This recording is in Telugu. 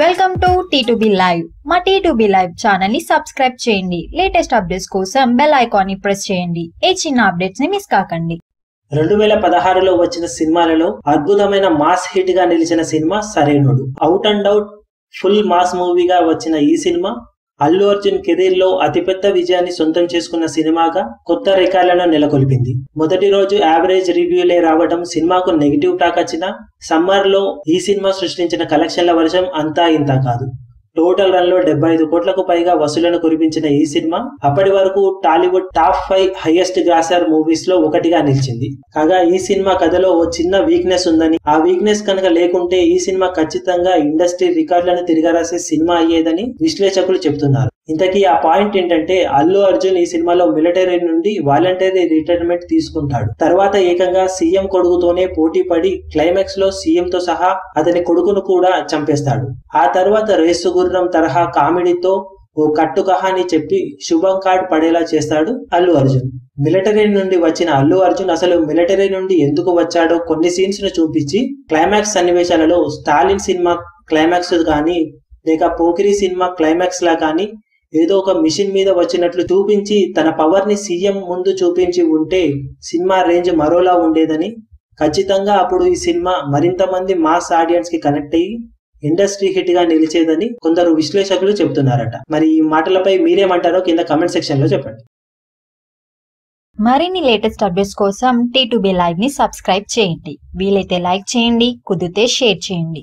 వెల్కమ్ టు టీ లైవ్ మా టీ లైవ్ ఛానల్ని సబ్స్క్రైబ్ చేయండి. లేటెస్ట్ అప్డేట్స్ కోసం బెల్ ఐకాన్ని ప్రెస్ చేయండి. ఏ చిన్న అప్డేట్స్ని మిస్ కాకండి. రెండు వేల పదహారులో వచ్చిన సినిమాలలో అద్భుతమైన మాస్ హిట్గా నిలిచిన cinema Sarrainodu. Out and out full mass మూవీగా వచ్చిన ఈ సినిమా అల్లు అర్జున్ కెరీర్లో అతిపెద్ద విజయాన్ని సొంతం చేసుకున్న సినిమాగా కొత్త రికార్డులను నెలకొల్పింది. మొదటి రోజు యావరేజ్ రివ్యూలే రావడం సినిమాకు నెగిటివ్ టాక్ వచ్చినా సమ్మర్లో ఈ సినిమా సృష్టించిన కలెక్షన్ల వర్షం అంతా ఇంతా కాదు. టోటల్ రన్లో డెబ్బై ఐదు కోట్లకు పైగా వసూలను కురిపించిన ఈ సినిమా అప్పటి వరకు Tollywood top five highest grosser మూవీస్లో ఒకటిగా నిలిచింది. కాగా ఈ సినిమా కథలో ఓ చిన్న వీక్నెస్ ఉందని ఆ వీక్నెస్ కనుక లేకుంటే ఈ సినిమా ఖచ్చితంగా ఇండస్ట్రీ రికార్డులను తిరగరాసే సినిమా అయ్యేదని విశ్లేషకులు చెబుతున్నారు. ఇంతకీ ఆ పాయింట్ ఏంటంటే అల్లు అర్జున్ ఈ సినిమాలో మిలిటరీ నుండి వాలంటరీ రిటైర్మెంట్ తీసుకుంటాడు. తర్వాత ఏకంగా సీఎం కొడుకుతోనే పోటీ పడి క్లైమాక్స్లో సీఎం తో సహా అతని కొడుకును కూడా చంపేస్తాడు. ఆ తర్వాత రేసు గుర్రం తరహా కామెడీతో ఓ కట్టు కహాని చెప్పి శుభం కార్డ్ పడేలా చేస్తాడు అల్లు అర్జున్. మిలిటరీ నుండి వచ్చిన అల్లు అర్జున్ అసలు మిలిటరీ నుండి ఎందుకు వచ్చాడో కొన్ని సీన్స్ను చూపించి క్లైమాక్స్ సన్నివేశాలలో స్టాలిన్ సినిమా క్లైమాక్స్ కానీ లేక పోకిరి సినిమా క్లైమాక్స్ లా కానీ ఏదో ఒక మిషన్ మీద వచ్చినట్లు చూపించి తన పవర్ని సీఎం ముందు చూపించి ఉంటే సినిమా రేంజ్ మరోలా ఉండేదని. ఖచ్చితంగా అప్పుడు ఈ సినిమా మరింత మంది మాస్ ఆడియన్స్కి కనెక్ట్ అయ్యి ఇండస్ట్రీ హిట్గా నిలిచేదని కొందరు విశ్లేషకులు చెబుతున్నారట. మరి ఈ మాటలపై మీరేమంటారో కింద కమెంట్ సెక్షన్లో చెప్పండి. మరిన్ని లేటెస్ట్ అప్డేట్స్ కోసం టీ లైవ్ని సబ్స్క్రైబ్ చేయండి. వీలైతే లైక్ చేయండి కుదిరితే షేర్ చేయండి.